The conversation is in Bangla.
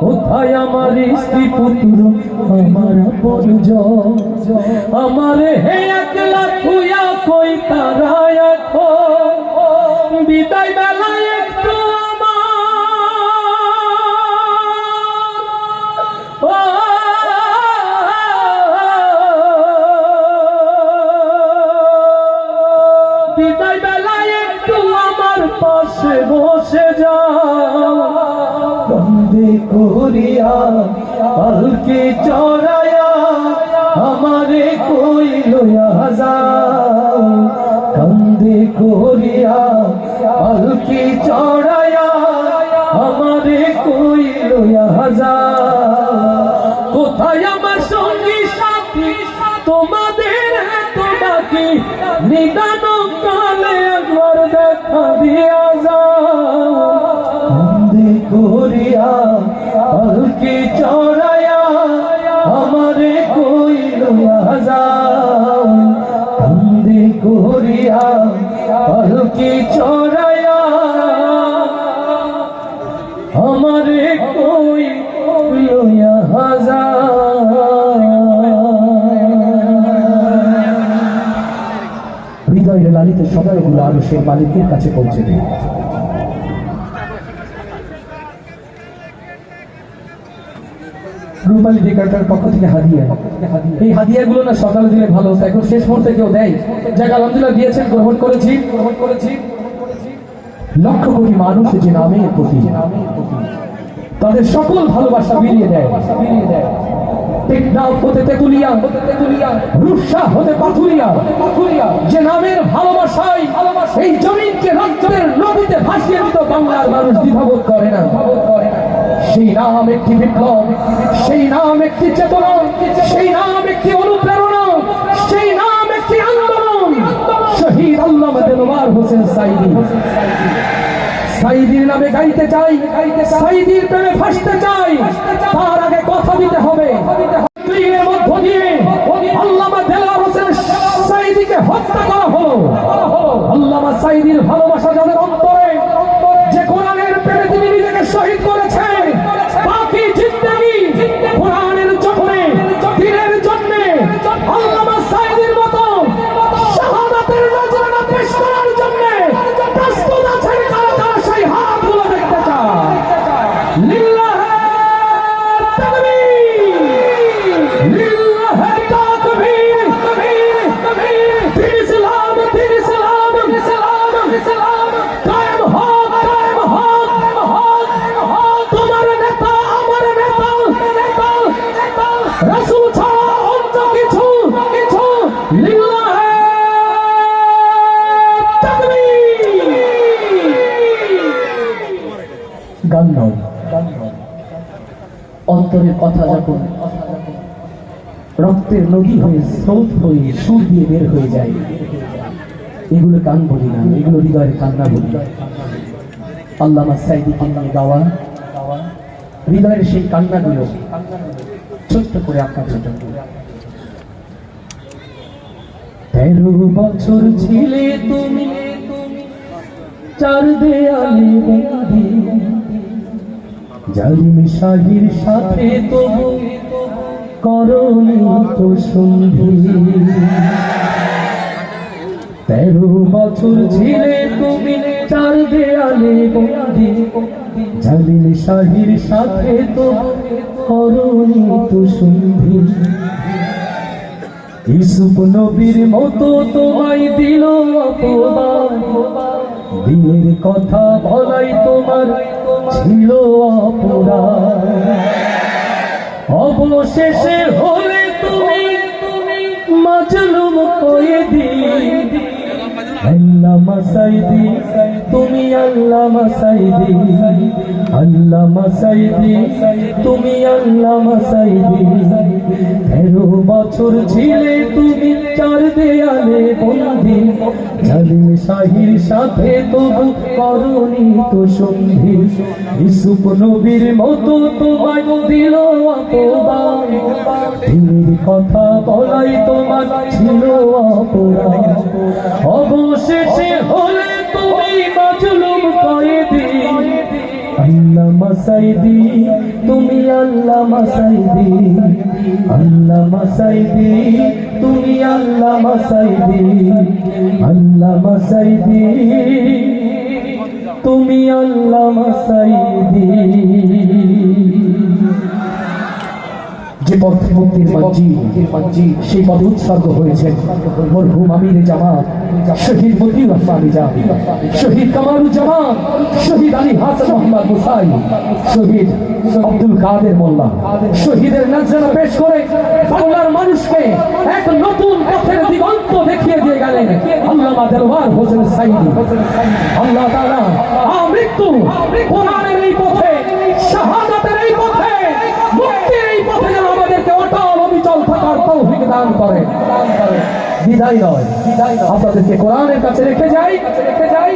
কোথায় আমার স্ত্রী পুত্র? আমার পরিজন। আমার হে একলা খুয়া কই তারা এখন? বিদায় বেলায় বিদায় বেলায় একটু আমার পাশে বসে যাও বন্দে করিয়া পালকে চড়ায়া আমারে কই লয়া যাও কান্দে করিয়া পালকে চড়ায়া আমারে কই লয়া যাও কোথায় আমার সঙ্গী সাথী? তোমাদের, তোমাকে নিদান কালে একবার দেখা দিয়া পালকে চড়ায়া আমারে কই লয়া যাও কান্দে করিয়া পালকে চড়ায়া আমারে কই লয়া হৃদয়ের লালিত সময়গুলো আরও সেই মালিকের কাছে পৌঁছে দেয় রূপালী ডেকাটার পক্ষ থেকে হাদিয়া। এই হাদিয়াগুলো না সকালে দিলে ভালো হতো, এখন শেষ মুহূর্তে কেউ দেয়। যাক, আলহামদুলিল্লাহ দিয়েছেন, গ্রহণ করেছি। গ্রহণ করেছি লক্ষ কোটি মানুষ যে নামে প্রতি। তাদের সকল ভালোবাসা বিলিয়ে দেয়। বিলিয়ে দেয় সেই নাম একটি বিপ্লব একটি চেতনা, সেই নাম একটি অনুপ্রেরণা, সেই নাম একটি আন্দোলন। শহীদ আল্লাহ দেলোয়ার হোসেন সাইদি। সাইদির নামে গাইতে চাই, সাইদির প্রেমে ভাসতে চাই, তার আগে কথা দিতে হবে। হত্যা করা হলো। আল্লামা সাইদির ভালোবাসা যাদের গান নয় অন্তরের কথা যখন রক্তের নদী হয়ে স্রোত হয়ে সুর দিয়ে বের হয়ে যায়, এগুলো কান বলি না, এগুলো হৃদয়ের কান্না বলি। আল্লামা সাইদি কান্না গাওয়া হৃদয়ের সেই কান্নাগুলো ছোট্ট করে আপনার ছোট তেরো বছর ছিলে তুমি, চার দেয়ালে জালিম শাহির সাথে তবু করণি তো সন্ধি। তেরো বছর ছিলে তুমি চার দেয়ালে বন্দি। জালিম শাহির সাথে তবু করণি তো সন্ধি। ইসুপ নবীর মতো তোমায় দিল দিনের কথা বলাই তোমার ছিল অপরাধ। অবশেষে হলে তুমি মাজলুম কয়েদি আল্লাহ মাসাইদি তুমি আল্লাহ মাসাইদি আল্লাহ মাসাইদি তুমি আল্লাহ মাসাইদি তেরো বছর ছিলে তুমি চার দেয়ালে বন্দি, জালিম শাহির সাথে তবু করণি তো সন্ধি। ইসুপ নবীর মতো তোমায় দিল অপবাদ কথা বলাই তোমার ছিল অপরাধ। অবশেষে হলে তুমি তুমি আল্লাহ মাসাইদি আল্লাহ মাসাইদি তুমি আল্লাহ মাসাইদি আল্লাহ মাসাইদি তুমি আল্লাহ মাসাইদি যে পথে মুক্তির মাঝি সেই পথে উৎসর্গ হয়েছেন। মরহুম আমির জামাত শহীদ মতিউর রহমান নিজাম শহীদ কামারুজ্জামান শহীদ আলী হাসান মোহাম্মদ মুসাই শহীদ আব্দুল কাদের মোল্লা শহীদের পেশ করে বাংলার মানুষকে এক নতুন পথের দিগন্ত দেখিয়ে দিয়ে গেলেন আল্লামা দেলওয়ার হোসেন সাইদি। আল্লাহ তাআলা আমৃত্যু কোরআনের এই পথে শাহাদাতের এই পথে মুক্তির এই পথে যেন আমাদেরকে অটল অবিচল থাকার তৌফিক দান করে। বিদায় নয়। আপনাদেরকে কোরআনের কাছে রেখে যাই। রেখে যাই।